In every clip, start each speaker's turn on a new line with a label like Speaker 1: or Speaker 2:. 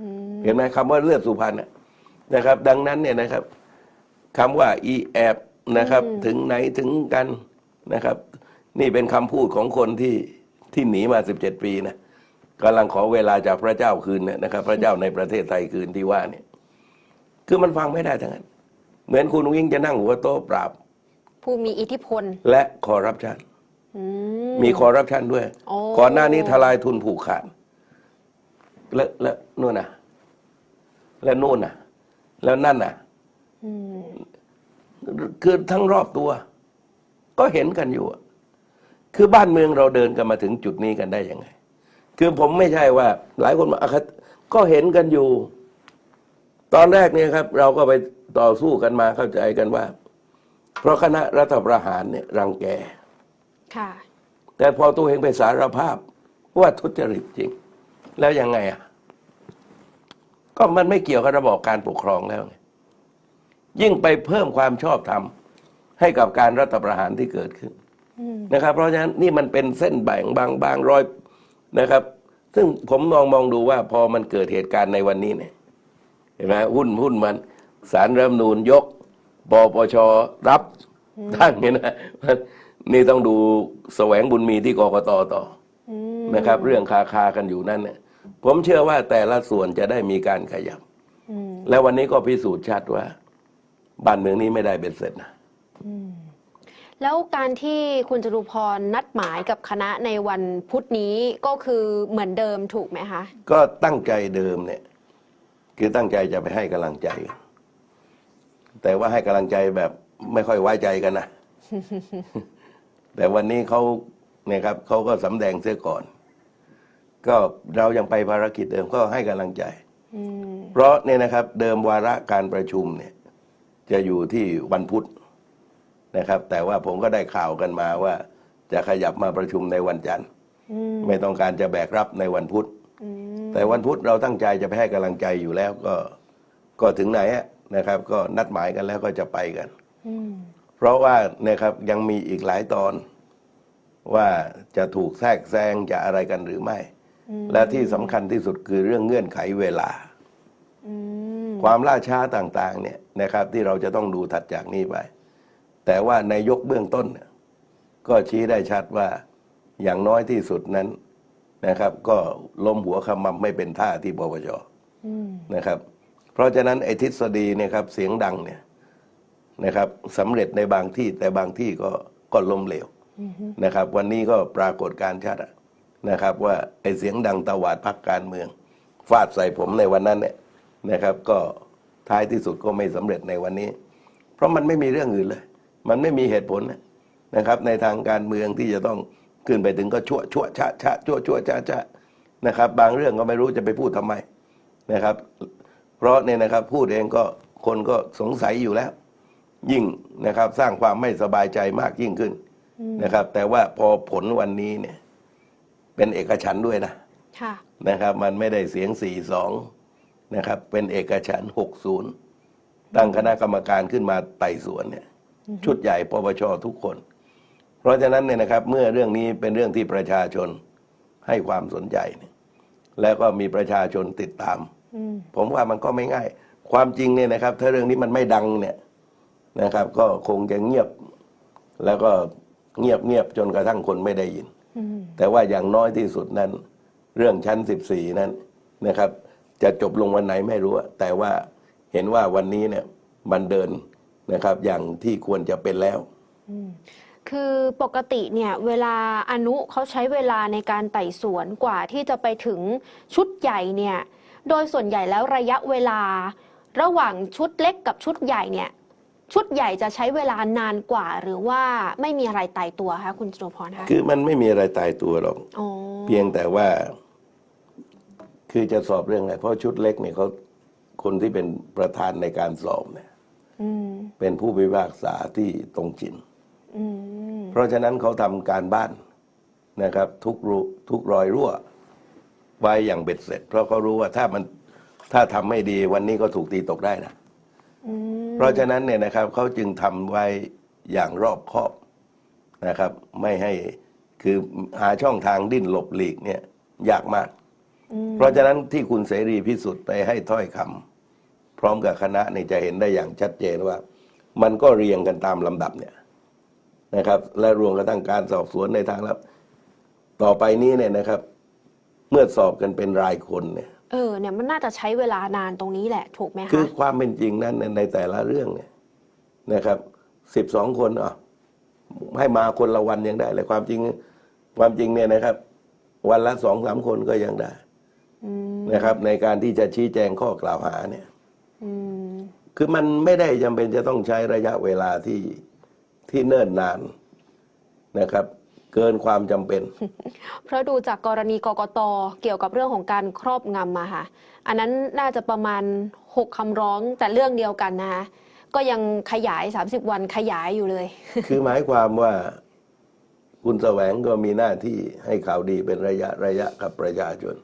Speaker 1: อืม
Speaker 2: เห็นไหมคำว่าเลือดสุพรรณน่ะนะครับ ดังนั้นเนี่ยนะครับคำว่าอีแอบนะครับ ถึงไหนถึงกันนะครับ นี่เป็นคำพูดของคนที่ที่หนีมาสิบเจ็ดปีนะกำลังขอเวลาจากพระเจ้าคืนเนี่ยนะครับ พระเจ้าในประเทศไทยคืนที่ว่าเนี่ยคือมันฟังไม่ได้ทั้งนั้น เหมือนคุณวิ่งจะนั่งหัวโต๊ะปราบ
Speaker 1: ผู้มีอิทธิพล
Speaker 2: และคอร์รัปชัน
Speaker 1: อื
Speaker 2: มีคอร์รัปชันด้วย
Speaker 1: โอ้
Speaker 2: ก่อนหน้านี้ทลายทุนผูกขาด แล้วแล้วนู่นน่ะ แล้วนู่นน่ะ แล้วนั่นน่ะ
Speaker 1: อืม
Speaker 2: คือทั้งรอบตัว ก็เห็นกันอยู่อะคือบ้านเมืองเราเดินกันมาถึงจุดนี้กันได้ยังไง คือผมไม่ใช่ว่า หลายคนมาอาคติก็เห็นกันอยู่ ตอนแรกเนี่ยครับ เราก็ไปต่อสู้กันมาเข้าใจกันว่า เพราะคณะรัฐประหารเนี่ย รังแก
Speaker 1: ค่ะ
Speaker 2: แต่พอตัวเองไปสารภาพว่าทุจริตจริง แล้วยังไงอะ ก็มันไม่เกี่ยวกับระบอบการปกครองแล้วไงยิ่งไปเพิ่มความชอบธรรมให้กับการรัฐประหารที่เกิดขึ้น
Speaker 1: อืม
Speaker 2: นะครับ เพราะฉะนั้นนี่มันเป็นเส้นแบ่งบางบางรอยนะครับ ซึ่งผมมองมองดูว่าพอมันเกิดเหตุการณ์ในวันนี้เนี่ย เห็นไหมหุ้นหุ้นมันสารรัฐธรรมนูญยกปปชรับตั้งเนี่ยนะนี่ต้องดูแสวงบุญมีที่กกตต่อ
Speaker 1: อืม
Speaker 2: นะครับ เรื่องคาคากันอยู่นั่นเนี่ย ผมเชื่อว่าแต่ละส่วนจะได้มีการขยับ
Speaker 1: อืม
Speaker 2: แล้ววันนี้ก็พิสูจน์ชัดว่า บ้านเมืองนี้ไม่ได้เป็นเสร็จนะ
Speaker 1: แล้วการที่คุณจตุพรนัดหมายกับคณะในวันพุธนี้ก็คือเหมือนเดิมถูกไหมคะ
Speaker 2: ก็ตั้งใจเดิมเนี่ย คือตั้งใจจะไปให้กำลังใจกันแต่ว่าให้กำลังใจแบบไม่ค่อยไว้ใจกันนะแต่วันนี้เขาเนี่ยครับเขาก็สำแดงเสียก่อน ก็เรายังไปภารกิจเดิมก็ให้กำลังใจ
Speaker 1: อืม
Speaker 2: เพราะเนี่ยนะครับเดิมวาระการประชุมเนี่ยจะอยู่ที่วันพุธนะครับ แต่ว่าผมก็ได้ข่าวกันมาว่า จะขยับมาประชุมในวันจันทร์
Speaker 1: อืม
Speaker 2: ไม่ต้องการจะแบกรับในวันพุธ
Speaker 1: อืม
Speaker 2: แต่วันพุธเราตั้งใจจะไปให้กำลังใจอยู่แล้วก็ก็ถึงไหนอะนะครับ ก็นัดหมายกันแล้วก็จะไปกัน
Speaker 1: อืม
Speaker 2: เพราะว่านะครับยังมีอีกหลายตอนว่าจะถูกแทรกแซงจะอะไรกันหรือไม่ และที่สำคัญที่สุดคือเรื่องเงื่อนไขเวลา
Speaker 1: อืม
Speaker 2: ความล่าช้าต่างๆเนี่ยนะครับที่เราจะต้องดูถัดจากนี้ไป แต่ว่าในยกเบื้องต้นเนี่ยก็ชี้ได้ชัดว่าอย่างน้อยที่สุดนั้นนะครับ ก็ล้มหัวขมำไม่เป็นท่าที่ปปช
Speaker 1: อืม
Speaker 2: นะครับ เพราะฉะนั้นไอ้ทฤษฎีเนี่ยครับเสียงดังเนี่ยนะครับสำเร็จในบางที่แต่บางที่ก็ก็ล้มเหลวนะครับ วันนี้ก็ปรากฏการณ์ชัดอะ นะครับว่าไอ้เสียงดังตวาดพักการเมือง ฟาดใส่ผมในวันนั้นเนี่ยนะครับก็ท้ายที่สุดก็ไม่สำเร็จในวันนี้ เพราะมันไม่มีเรื่องอื่นเลย มันไม่มีเหตุผลนะครับ ในทางการเมืองที่จะต้องขึ้นไปถึงก็ชั่วชั่วชะชะชั่วชั่วชะชะนะครับ บางเรื่องก็ไม่รู้จะไปพูดทำไมนะครับ เพราะเนี่ยนะครับพูดเองก็คนก็สงสัยอยู่แล้ว ยิ่งนะครับสร้างความไม่สบายใจมากยิ่งขึ้นนะครับ แต่ว่าพอผลวันนี้เนี่ย เป็นเอกฉันท์ด้วยนะ
Speaker 1: ค่ะ
Speaker 2: นะครับ มันไม่ได้เสียงสี่สองนะครับ เป็นเอกฉันหกศูนย์ตั้งคณะกรรมการขึ้นมาไต่สวนเนี่ย ชุดใหญ่ปปชทุกคน เพราะฉะนั้นเนี่ยนะครับ เมื่อเรื่องนี้เป็นเรื่องที่ประชาชนให้ความสนใจเนี่ยแล้วก็มีประชาชนติดตาม
Speaker 1: อืม
Speaker 2: ผมว่ามันก็ไม่ง่าย ความจริงเนี่ยนะครับ ถ้าเรื่องนี้มันไม่ดังเนี่ยนะครับ ก็คงจะเงียบ แล้วก็เงียบเงียบจนกระทั่งคนไม่ได้ยิน
Speaker 1: อืม
Speaker 2: แต่ว่าอย่างน้อยที่สุดนั้น เรื่องชั้นสิบสี่นั้นนะครับ จะจบลงวันไหนไม่รู้อะแต่ว่าเห็นว่าวันนี้เนี่ยมันเดินนะครับอย่างที่ควรจะเป็นแล้ว
Speaker 1: คือปกติเนี่ยเวลาอนุเขาใช้เวลาในการไต่สวนกว่าที่จะไปถึงชุดใหญ่เนี่ยโดยส่วนใหญ่แล้วระยะเวลา ระหว่างชุดเล็กกับชุดใหญ่เนี่ย ชุดใหญ่จะใช้เวลานานกว่า หรือว่าไม่มีอะไรตายตัวคะคุณจตุพรคะ
Speaker 2: คือมันไม่มีอะไรตายตัวหรอก
Speaker 1: อ๋อ
Speaker 2: เพียงแต่ว่า คือจะสอบเรื่องอะไรเพราะชุดเล็กเนี่ยเขาคนที่เป็นประธานในการสอบเนี่ย
Speaker 1: อืม
Speaker 2: เป็นผู้พิพากษาที่ตรงจิน
Speaker 1: อืม
Speaker 2: เพราะฉะนั้นเขาทำการบ้านนะครับ ทุกรูทุกรอยรั่ว ไว้อย่างเบ็ดเสร็จ เพราะเขารู้ว่าถ้ามันถ้าทำไม่ดีวันนี้ก็ถูกตีตกได้นะ
Speaker 1: อืม
Speaker 2: เพราะฉะนั้นเนี่ยนะครับเขาจึงทำไว้อย่างรอบคอบนะครับ ไม่ให้คือหาช่องทางดิ้นหลบหลีกเนี่ยยากมาก
Speaker 1: อืม
Speaker 2: เพราะฉะนั้นที่คุณเสรีพิสุทธิ์ไปให้ถ้อยคำพร้อมกับคณะนี่จะเห็นได้อย่างชัดเจนว่า มันก็เรียงกันตามลำดับเนี่ยนะครับ และรวมกระทั่งการสอบสวนในทางลับต่อไปนี้เนี่ยนะครับ เมื่อสอบกันเป็นรายคนเนี่ย
Speaker 1: เออเนี่ยมันน่าจะใช้เวลานานตรงนี้แหละถูกไหม
Speaker 2: คือ
Speaker 1: คะ
Speaker 2: ความเป็นจริงนั้นในแต่ละเรื่องเนี่ยนะครับสิบสองคนอะให้มาคนละวันยังได้เลยความจริงความจริงเนี่ยนะครับ วันละสองสามคนก็ยังได้
Speaker 1: อืม
Speaker 2: นะครับ ในการที่จะชี้แจงข้อกล่าวหาเนี่ย
Speaker 1: อืม
Speaker 2: คือมันไม่ได้จำเป็นจะต้องใช้ระยะเวลาที่ที่เนิ่นนานนะครับ เกินความจำเป็น
Speaker 1: เพราะดูจากกรณีกกตเกี่ยวกับเรื่องของการครอบงำมาค่ะ อันนั้นน่าจะประมาณ 6คำร้องแต่เรื่องเดียวกันนะคะก็ยังขยาย 30 วันขยายอยู่เลย
Speaker 2: คือหมายความว่าคุณแสวงก็มีหน้าที่ให้ข่าวดีเป็นระยะระยะกับประชาชน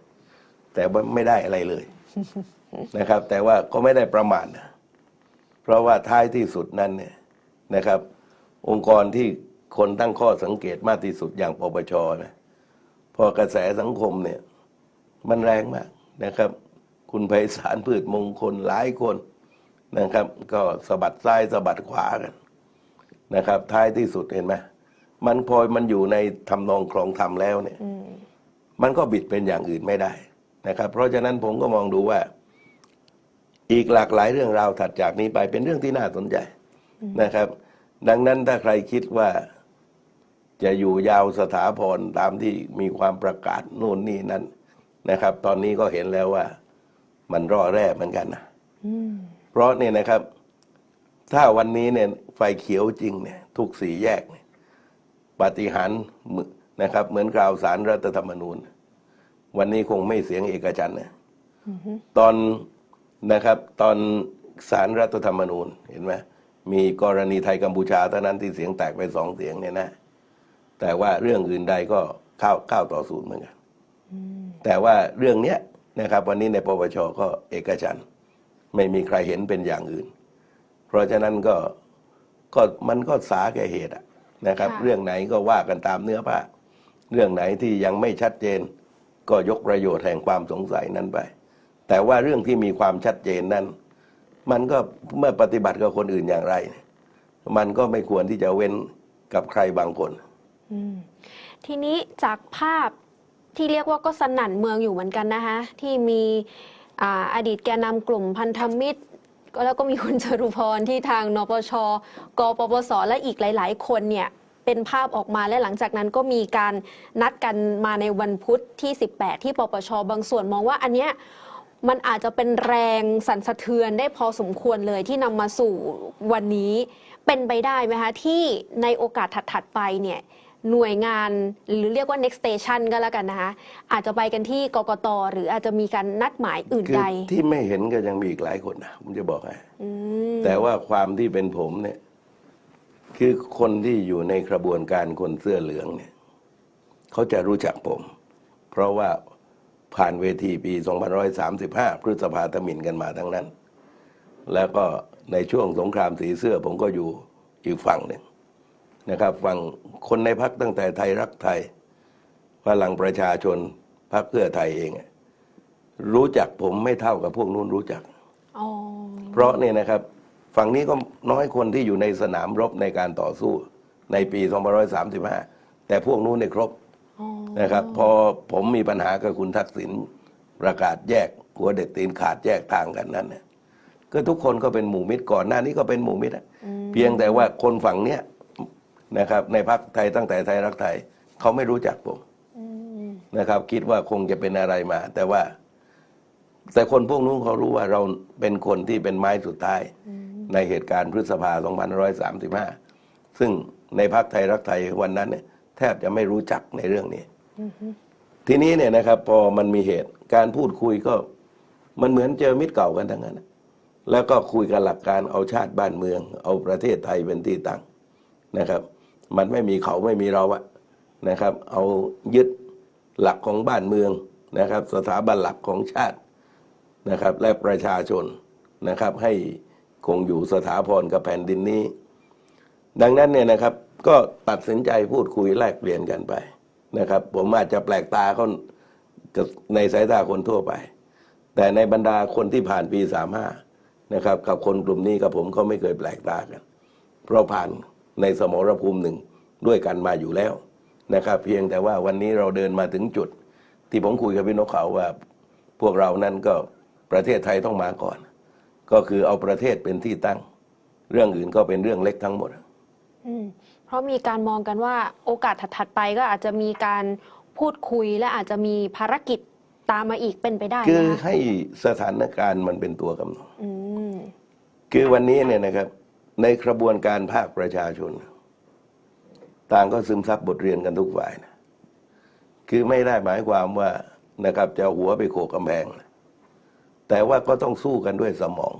Speaker 2: แต่ว่าไม่ได้อะไรเลยนะครับ แต่ว่าก็ไม่ได้ประมาทนะเพราะว่าท้ายที่สุดนั้นเนี่ยนะครับ องค์กรที่ คนตั้งข้อสังเกตมากที่สุดอย่างปปชนะพอกระแสสังคมเนี่ย มันแรงมากนะครับ คุณไพศาลพืชมงคลหลายคนนะครับ ก็สะบัดซ้ายสะบัดขวากันนะครับ ท้ายที่สุดเห็นไหมมันพอมันอยู่ในทำนองคลองธรรมแล้วเนี่ย
Speaker 1: ม
Speaker 2: มันก็บิดเป็นอย่างอื่นไม่ได้นะครับ เพราะฉะนั้นผมก็มองดูว่า อีกหลากหลายเรื่องราวถัดจากนี้ไปเป็นเรื่องที่น่าสนใจนะครับ ดังนั้นถ้าใครคิดว่า จะอยู่ยาวสถาพรตามที่มีความประกาศนู่นนี่นั่นนะครับ ตอนนี้ก็เห็นแล้วว่า มันร่อแร่เหมือนกันนะ
Speaker 1: อืม
Speaker 2: เพราะเนี่ยนะครับ ถ้าวันนี้เนี่ยไฟเขียวจริงเนี่ย ทุกสี่แยกเนี่ยปาฏิหารย์เหมือนนะครับ เหมือนกล่าวสารรัฐธรรมนูญ วันนี้คงไม่เสียงเอกฉันท์นะตอนนะครับ ตอนสารรัฐธรรมนูญเห็นไหมมีกรณีไทยกัมพูชาเท่านั้นที่เสียงแตกไปสองเสียงเนี่ยนะ แต่ว่าเรื่องอื่นใดก็เข้าเข้าต่อศูนย์เหมือนกันแต่ว่าเรื่องเนี้ยนะครับ วันนี้ในปปชก็เอกฉันท์ไม่มีใครเห็นเป็นอย่างอื่น เพราะฉะนั้นก็ก็มันก็สาแก่เหตุอะนะครับ
Speaker 1: ค่ะ
Speaker 2: เรื่องไหนก็ว่ากันตามเนื้อผ้าเรื่องไหนที่ยังไม่ชัดเจน ก็ยกประโยชน์แห่งความสงสัยนั้นไป แต่ว่าเรื่องที่มีความชัดเจนนั้น มันก็เมื่อปฏิบัติกับคนอื่นอย่างไร มันก็ไม่ควรที่จะเว้นกับใครบางคน
Speaker 1: อืม ทีนี้จากภาพที่เรียกว่าก็สนั่นเมืองอยู่เหมือนกันนะคะที่มีออดีตแกนนำกลุ่มพันธมิตรก็แล้วก็มีคุณจรุพรที่ทางนปช กปปส และอีกหลาย ๆ คนเนี่ยเป็นภาพออกมาและหลังจากนั้นก็มีการนัดกันมาในวันพุธที่ 18 ที่ปปช บางส่วนมองว่าอันเนี้ยมันอาจจะเป็นแรงสั่นสะเทือนได้พอสมควรเลยที่นำมาสู่วันนี้เป็นไปได้ไหมคะที่ในโอกาสถัด ๆ ไปเนี่ย หน่วยงานหรือเรียกว่า next station ก็แล้วกันนะคะอาจจะไปกันที่กกตหรืออาจจะมีการนัดหมายอื่น
Speaker 2: คือ
Speaker 1: ใด
Speaker 2: ที่ไม่เห็นก็ยังมีอีกหลายคนนะผมจะบอกให้
Speaker 1: อืม
Speaker 2: แต่ว่าความที่เป็นผมเนี่ย คือคนที่อยู่ในกระบวนการคนเสื้อเหลืองเนี่ยเขาจะรู้จักผม เพราะว่าผ่านเวทีปี 2535 พฤษภาธมินกันมาทั้งนั้น แล้วก็ในช่วงสงครามสีเสื้อ ผมก็อยู่อีกฝั่งหนึ่ง นะครับฝั่งคนในพักตั้งแต่ไทยรักไทยพลังประชาชนพักเพื่อไทยเองอะรู้จักผมไม่เท่ากับพวกนู้นรู้จัก
Speaker 1: อ๋อ
Speaker 2: เพราะเนี่ยนะครับฝั่งนี้ก็น้อยคนที่อยู่ในสนามรบในการต่อสู้ในปี2535 แต่พวกนู้นเนี่ยครบ
Speaker 1: อ๋อ
Speaker 2: นะครับ พอผมมีปัญหากับคุณทักษิณประกาศแยกหัวเด็ดตีนขาดแยกทางกันนั้นเนี่ยก็ทุกคนก็เป็นหมู่มิตรก่อนหน้านี้ก็เป็นหมู่มิตรอะเพียงแต่ว่าคนฝั่งเนี้ย นะครับในพักไทยตั้งแต่ไทยรักไทยเขาไม่รู้จักผม
Speaker 1: อืม
Speaker 2: นะครับ คิดว่าคงจะเป็นอะไรมา แต่ว่า แต่คนพวกนู้นเขารู้ว่าเราเป็นคนที่เป็นไม้สุดท้าย ในเหตุการณ์พฤษภา2535 ซึ่งในพักไทยรักไทยวันนั้นเนี่ยแทบจะไม่รู้จักในเรื่องนี้ทีนี้เนี่ยนะครับ พอมันมีเหตุการพูดคุยก็มันเหมือนเจอมิตรเก่ากันทั้งนั้นนะแล้วก็คุยกันหลักการเอาชาติบ้านเมือง เอาประเทศไทยเป็นที่ตั้งนะครับ มันไม่มีเขาไม่มีเราอะนะครับ เอายึดหลักของบ้านเมืองนะครับ สถาบันหลักของชาตินะครับ และประชาชนนะครับ ให้คงอยู่สถาพรกับแผ่นดินนี้ ดังนั้นเนี่ยนะครับ ก็ตัดสินใจพูดคุยแลกเปลี่ยนกันไปนะครับ ผมอาจจะแปลกตาเขาในสายตาคนทั่วไป แต่ในบรรดาคนที่ผ่านปีสามห้านะครับ กับคนกลุ่มนี้กับผมก็ไม่เคยแปลกตากัน เพราะผ่าน ในสมรภูมิหนึ่งด้วยกันมาอยู่แล้วนะครับ เพียงแต่ว่าวันนี้เราเดินมาถึงจุด ที่ผมคุยกับพี่นกเขาว่า พวกเรานั้นก็ประเทศไทยต้องมาก่อน ก็คือเอาประเทศเป็นที่ตั้ง เรื่องอื่นก็เป็นเรื่องเล็กทั้งหมด
Speaker 1: อืมเพราะมีการมองกันว่าโอกาสถัดๆไปก็อาจจะมีการพูดคุยและอาจจะมีภารกิจตามมาอีกเป็นไปได้ไห
Speaker 2: คื
Speaker 1: ม
Speaker 2: อ
Speaker 1: คะ
Speaker 2: ให้สถานการณ์มันเป็นตัวกำหนด
Speaker 1: อืม
Speaker 2: คือวันนี้เนี่ยนะครับ ในกระบวนการภาคประชาชน ต่างก็ซึมซับบทเรียนกันทุกฝ่ายนะคือไม่ได้หมายความว่านะครับจะหัวไปโขกกำแพง แต่ว่าก็ต้องสู้กันด้วยสมอง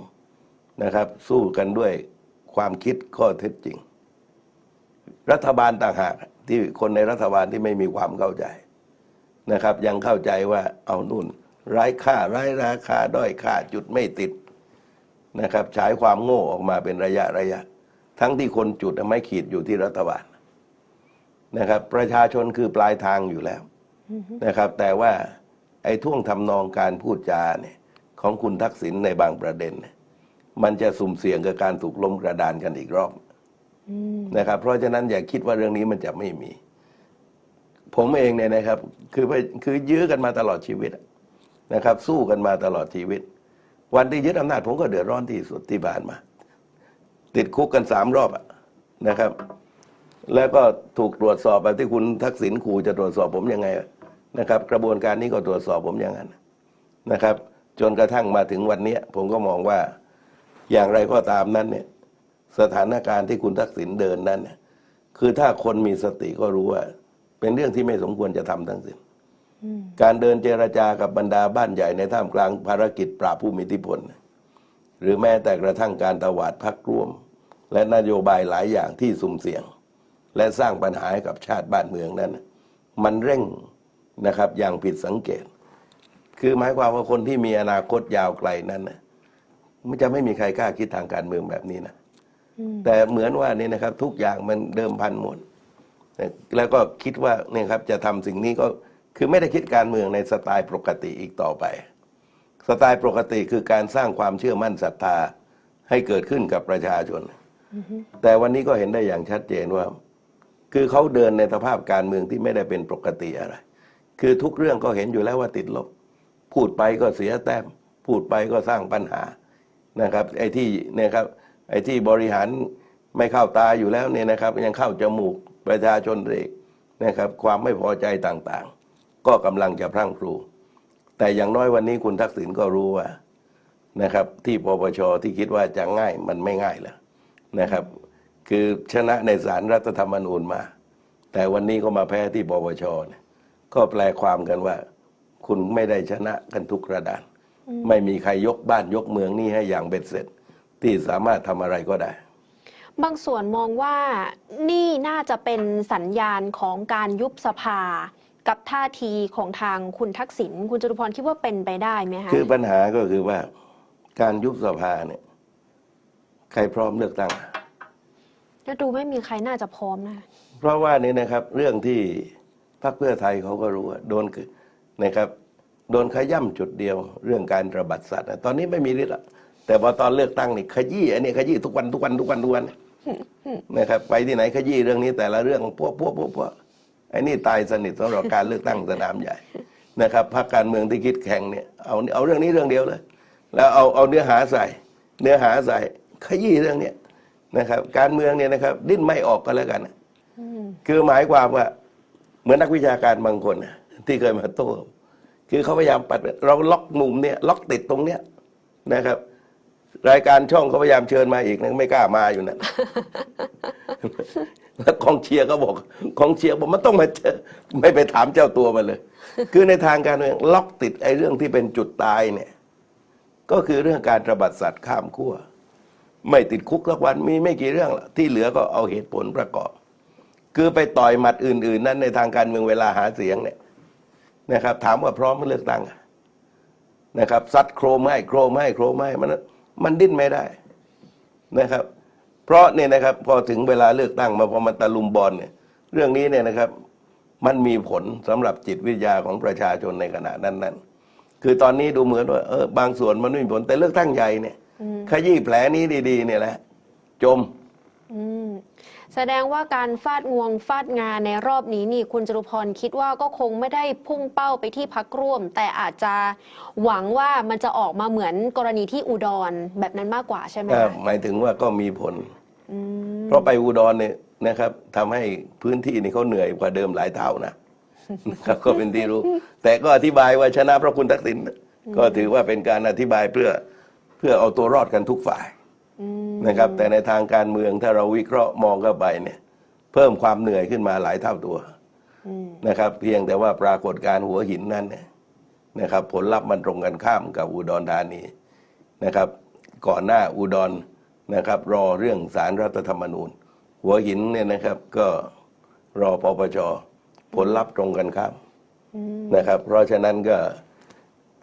Speaker 2: นะครับ สู้กันด้วยความคิดข้อเท็จจริง รัฐบาลต่างหากที่คนในรัฐบาลที่ไม่มีความเข้าใจนะครับ ยังเข้าใจว่าเอานู่นไร้ค่าไร้ราคาด้อยค่าจุดไม่ติด นะครับฉายความโง่ออกมาเป็นระยะระยะ ทั้งที่คนจุดไม่ขีดอยู่ที่รัฐบาลนะครับ ประชาชนคือปลายทางอยู่แล้วนะครับ แต่ว่าไอ้ท่วงทำนองการพูดจาเนี่ยของคุณทักษิณในบางประเด็นเนี่ยมันจะสุ่มเสี่ยงกับการถูกล้มกระดานกันอีกรอบ
Speaker 1: อืม
Speaker 2: นะครับ เพราะฉะนั้นอย่าคิดว่าเรื่องนี้มันจะไม่มี ผมเองเนี่ยนะครับ คือไปคือยื้อกันมาตลอดชีวิตนะครับ สู้กันมาตลอดชีวิต วันที่ยึดอำนาจผมก็เดือดร้อนที่สุดที่ผ่านมา ติดคุกกันสามรอบนะครับ แล้วก็ถูกตรวจสอบแบบที่คุณทักษิณขู่จะตรวจสอบผมยังไงนะครับ กระบวนการนี้ก็ตรวจสอบผมอย่างนั้นนะครับ จนกระทั่งมาถึงวันนี้ผมก็มองว่าอย่างไรก็ตามนั้นเนี่ยสถานการณ์ที่คุณทักษิณเดินนั้นเนี่ยคือถ้าคนมีสติก็รู้ว่า เป็นเรื่องที่ไม่สมควรจะทำทั้งสิ้น การเดินเจรจากับบรรดาบ้านใหญ่ในท่ามกลางภารกิจปราบผู้มีอิทธิพล หรือแม้แต่กระทั่งการตวาดพักร่วม และนโยบายหลายอย่างที่สุ่มเสี่ยง และสร้างปัญหาให้กับชาติบ้านเมืองนั้น มันเร่งนะครับอย่างผิดสังเกต คือหมายความว่าคนที่มีอนาคตยาวไกลนั้นนะมันจะไม่มีใครกล้าคิดทางการเมืองแบบนี้นะ
Speaker 1: อืม
Speaker 2: แต่เหมือนว่านี่นะครับ ทุกอย่างมันเดิมพันหมดแล้วก็คิดว่าเนี่ยครับจะทำสิ่งนี้ก็ คือไม่ได้คิดการเมืองในสไตล์ปกติอีกต่อไป สไตล์ปกติคือการสร้างความเชื่อมั่นศรัทธาให้เกิดขึ้นกับประชาชน แต่วันนี้ก็เห็นได้อย่างชัดเจนว่า คือเขาเดินในสภาพการเมืองที่ไม่ได้เป็นปกติอะไร คือทุกเรื่องก็เห็นอยู่แล้วว่าติดลบ พูดไปก็เสียแต้ม พูดไปก็สร้างปัญหานะครับ ไอ้ที่เนี่ยครับไอ้ที่บริหารไม่เข้าตาอยู่แล้วเนี่ยนะครับ ยังเข้าจมูกประชาชนเองนะครับ ความไม่พอใจต่างๆ ก็กำลังจะพรั่งพรู แต่อย่างน้อยวันนี้คุณทักษิณก็รู้ว่านะครับ ที่ปปชที่คิดว่าจะง่ายมันไม่ง่ายแล้วนะครับ คือชนะในศาลรัฐธรรมนูญมา แต่วันนี้ก็มาแพ้ที่ปปชเนี่ยก็แปลความกันว่า คุณไม่ได้ชนะกันทุกกระดาน ไม่มีใครยกบ้านยกเมืองนี่ให้อย่างเบ็ดเสร็จ ที่สามารถทำอะไรก็ได้
Speaker 1: บางส่วนมองว่านี่น่าจะเป็นสัญญาณของการยุบสภา กับท่าทีของทางคุณทักษิณคุณจตุพรคิดว่าเป็นไปได้ไหมคะ
Speaker 2: คือปัญหาก็คือว่า การยุบสภาเนี่ยใครพร้อมเลือกตั้ง
Speaker 1: แล้วดูไม่มีใครน่าจะพร้อมนะ
Speaker 2: เพราะว่านี่นะครับ เรื่องที่พรรคเพื่อไทยเขาก็รู้ว่าโดนคือนะครับ โดนขย่ำจุดเดียว เรื่องการระบาดสัตว์นะตอนนี้ไม่มีฤทธิ์ละแต่พอตอนเลือกตั้งนี่ขยี้อันนี้ขยี้ทุกวันทุกวันทุกวันทุกวันนะครับ ไปที่ไหนขยี้เรื่องนี้แต่ละเรื่องพวกพวกพวกพวก ไอ้นี่ตายสนิทสำหรับการเลือกตั้งสนามใหญ่นะครับพรรคการเมืองที่คิดแข่งเนี่ยเอาเอาเรื่องนี้เรื่องเดียวเลย แล้วเอาเอาเนื้อหาใส่ เนื้อหาใส่ขยี้เรื่องเนี้ยนะครับ การเมืองเนี่ยนะครับ ดิ้นไม่ออกก็แล้วกันคือหมายความว่า เหมือนนักวิชาการบางคนน่ะที่เคยมาโต้คือเขาพยายามปัดเราล็อกมุมเนี่ยล็อกติดตรงเนี้ยนะครับ รายการช่องเขาพยายามเชิญมาอีกนะไม่กล้ามาอยู่นั่นแล้วกองเชียร์ก็บอกกองเชียร์บอกมันต้องมาเจอไม่ไปถามเจ้าตัวมาเลย คือในทางการเมืองล็อกติดไอ้เรื่องที่เป็นจุดตายเนี่ย ก็คือเรื่องการระบาดสัตว์ข้ามขั้วไม่ติดคุกสักวันมีไม่กี่เรื่องที่เหลือก็เอาเหตุผลประกอบ คือไปต่อยหมัดอื่น ๆ นั้นในทางการเมืองเวลาหาเสียงเนี่ยนะครับ ถามว่าพร้อมเลือกตั้งนะครับซัดโครมให้โครมให้โครมให้มัน มันดิ้นไม่ได้นะครับ เพราะเนี่ยนะครับพอถึงเวลาเลือกตั้งมาพอมันตะลุมบอลเนี่ยเรื่องนี้เนี่ยนะครับ มันมีผลสำหรับจิตวิทยาของประชาชนในขณะนั้นนั้นๆคือตอนนี้ดูเหมือนว่าเออบางส่วนมันไม่มีผลแต่เลือกตั้งใหญ่เนี่ย
Speaker 1: อืม
Speaker 2: ขยี้แผลนี้ดี ๆ เนี่ยแหละจม
Speaker 1: อืม แสดงว่าการฟาดงวงฟาดงานในรอบนี้นี่คุณจตุพรคิดว่าก็คงไม่ได้พุ่งเป้าไปที่พักร่วม แต่อาจจะหวังว่ามันจะออกมาเหมือนกรณีที่อุดรแบบนั้นมากกว่าใช่ไหม
Speaker 2: เอ่อ
Speaker 1: คะ
Speaker 2: หมายถึงว่าก็มีผล
Speaker 1: อืม
Speaker 2: เพราะไปอุดรเนี่ยนะครับทำให้พื้นที่นี่เขาเหนื่อยกว่าเดิมหลายเท่านะนะครับก็เป็นที่รู้ แต่ก็อธิบายว่าชนะเพราะคุณทักษิณก็ถือว่าเป็นการอธิบายเพื่อเพื่อเอาตัวรอดกันทุกฝ่าย
Speaker 1: อืม
Speaker 2: นะครับ แต่ในทางการเมืองถ้าเราวิเคราะห์มองเข้าไปเนี่ย เพิ่มความเหนื่อยขึ้นมาหลายเท่าตัว
Speaker 1: อืม
Speaker 2: นะครับ เพียงแต่ว่าปรากฏการณ์หัวหินนั้นเนี่ยนะครับ ผลลัพธ์มันตรงกันข้ามกับอุดรธานีนะครับ ก่อนหน้าอุดรนะครับ รอเรื่องสารรัฐธรรมนูญ หัวหินเนี่ยนะครับ ก็รอปปชผลลัพธ์ตรงกันข้าม
Speaker 1: อืม
Speaker 2: นะครับ เพราะฉะนั้นก็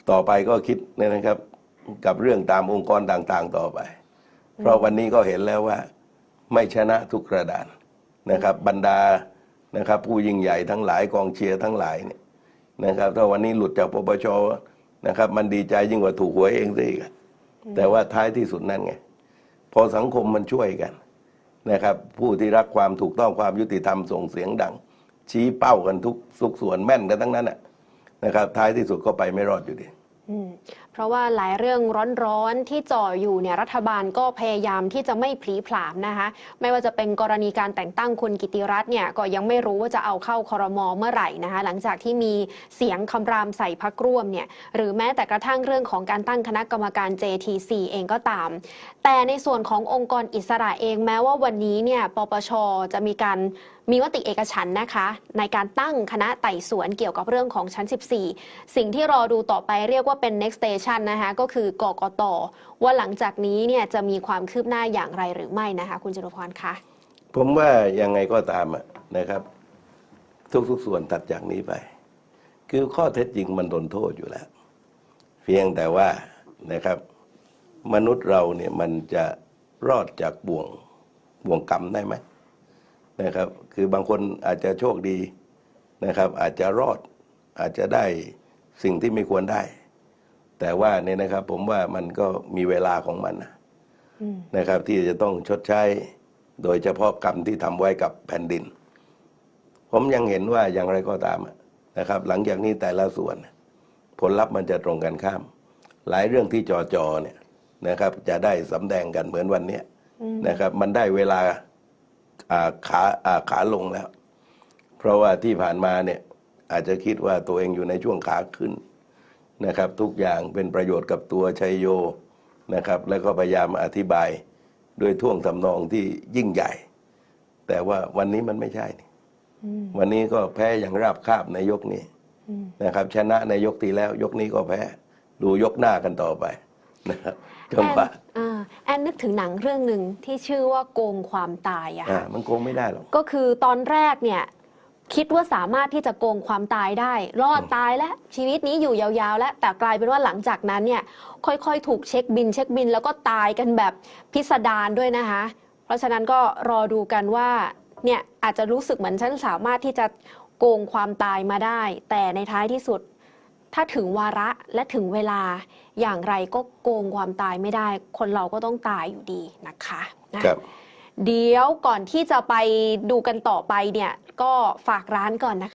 Speaker 2: ต่อไปก็คิดเนี่ยนะครับ กับเรื่องตามองค์กรต่างๆ ต่อไป เพราะวันนี้ก็เห็นแล้วว่าไม่ชนะทุกกระดานนะครับ บรรดานะครับผู้ยิ่งใหญ่ทั้งหลายกองเชียร์ทั้งหลายเนี่ยนะครับถ้าวันนี้หลุดจากปปชนะครับ มันดีใจยิ่งกว่าถูกหวยเองซะอีกแต่ว่าท้ายที่สุดนั่นไง พอสังคมมันช่วยกันนะครับ ผู้ที่รักความถูกต้องความยุติธรรมส่งเสียงดัง ชี้เป้ากันทุกสุกส่วนแม่นกันทั้งนั้นนะนะครับ ท้ายที่สุดก็ไปไม่รอดอยู่ดี
Speaker 1: เพราะว่าหลายเรื่องร้อนๆที่จ่ออยู่เนี่ยรัฐบาลก็พยายามที่จะไม่ผลีผลามนะคะไม่ว่าจะเป็นกรณีการแต่งตั้งคุณกิติรัตน์เนี่ยก็ยังไม่รู้ว่าจะเอาเข้าคอรมอเมื่อไหร่นะคะหลังจากที่มีเสียงคำรามใส่พักร่วมเนี่ยหรือแม้แต่กระทั่งเรื่องของการตั้งคณะกรรมการ JTC เองก็ตาม แต่ในส่วนขององค์กรอิสระเองแม้ว่าวันนี้เนี่ยปปชจะมีการ มีมติเอกฉันนะคะ ในการตั้งคณะไต่สวนเกี่ยวกับเรื่องของชั้น 14 สิ่งที่รอดูต่อไปเรียกว่าเป็น next station นะคะก็คือกกตว่าหลังจากนี้เนี่ยจะมีความคืบหน้าอย่างไรหรือไม่นะคะ คุณจตุพรคะ
Speaker 2: ผมว่ายังไงก็ตามนะครับ ทุกๆส่วนตัดจากนี้ไป คือข้อเท็จจริงมันโดนโทษอยู่แล้ว เพียงแต่ว่านะครับ มนุษย์เราเนี่ยมันจะรอดจากบ่วงบ่วงกรรมได้ไหม นะครับ คือบางคนอาจจะโชคดีนะครับ อาจจะรอดอาจจะได้สิ่งที่ไม่ควรได้ แต่ว่าเนี่ยนะครับผมว่ามันก็มีเวลาของมันนะนะครับ ที่จะต้องชดใช้ โดยเฉพาะกรรมที่ทำไว้กับแผ่นดิน ผมยังเห็นว่าอย่างไรก็ตามนะครับ หลังจากนี้แต่ละส่วน ผลลัพธ์มันจะตรงกันข้าม หลายเรื่องที่จอจอเนี่ยนะครับ จะได้สำแดงกันเหมือนวันนี้นะครับ มันได้เวลา ขาาขาลงแล้ว เพราะว่าที่ผ่านมาเนี่ยอาจจะคิดว่าตัวเองอยู่ในช่วงขาขึ้นนะครับ ทุกอย่างเป็นประโยชน์กับตัวชัยโยนะครับ แล้วก็พยายามอธิบายด้วยท่วงทำนองที่ยิ่งใหญ่ แต่ว่าวันนี้มันไม่ใช่นี่วันนี้ก็แพ้อย่างราบคาบในยกนี้นะครับ ชนะในยกที่แล้ว ยกนี้ก็แพ้ ดูยกหน้ากันต่อไปนะครับ จน
Speaker 1: แอน
Speaker 2: กว่า
Speaker 1: อ่าแอนนึกถึงหนังเรื่องหนึ่งที่ชื่อว่าโกงความตายอะ
Speaker 2: อ่า
Speaker 1: ค่ะ
Speaker 2: มันโกงไม่ได้หรอก
Speaker 1: ก็คือตอนแรกเนี่ยคิดว่าสามารถที่จะโกงความตายได้ รอดตายแล้วชีวิตนี้อยู่ยาวๆ แล้วแต่กลายเป็นว่าหลังจากนั้นเนี่ยค่อยๆ ถูกเช็คบินเช็คบิน แล้วก็ตายกันแบบพิสดารด้วยนะคะ เพราะฉะนั้นก็รอดูกันว่าเนี่ยอาจจะรู้สึกเหมือนฉันสามารถที่จะโกงความตายมาได้ แต่ในท้ายที่สุด ถ้าถึงวาระและถึงเวลาอย่างไรก็โกงความตายไม่ได้ คนเราก็ต้องตายอยู่ดีนะคะนะ
Speaker 2: ครับ
Speaker 1: เดี๋ยวก่อนที่จะไปดูกันต่อไปเนี่ย ก็ฝากร้านก่อนนะคะ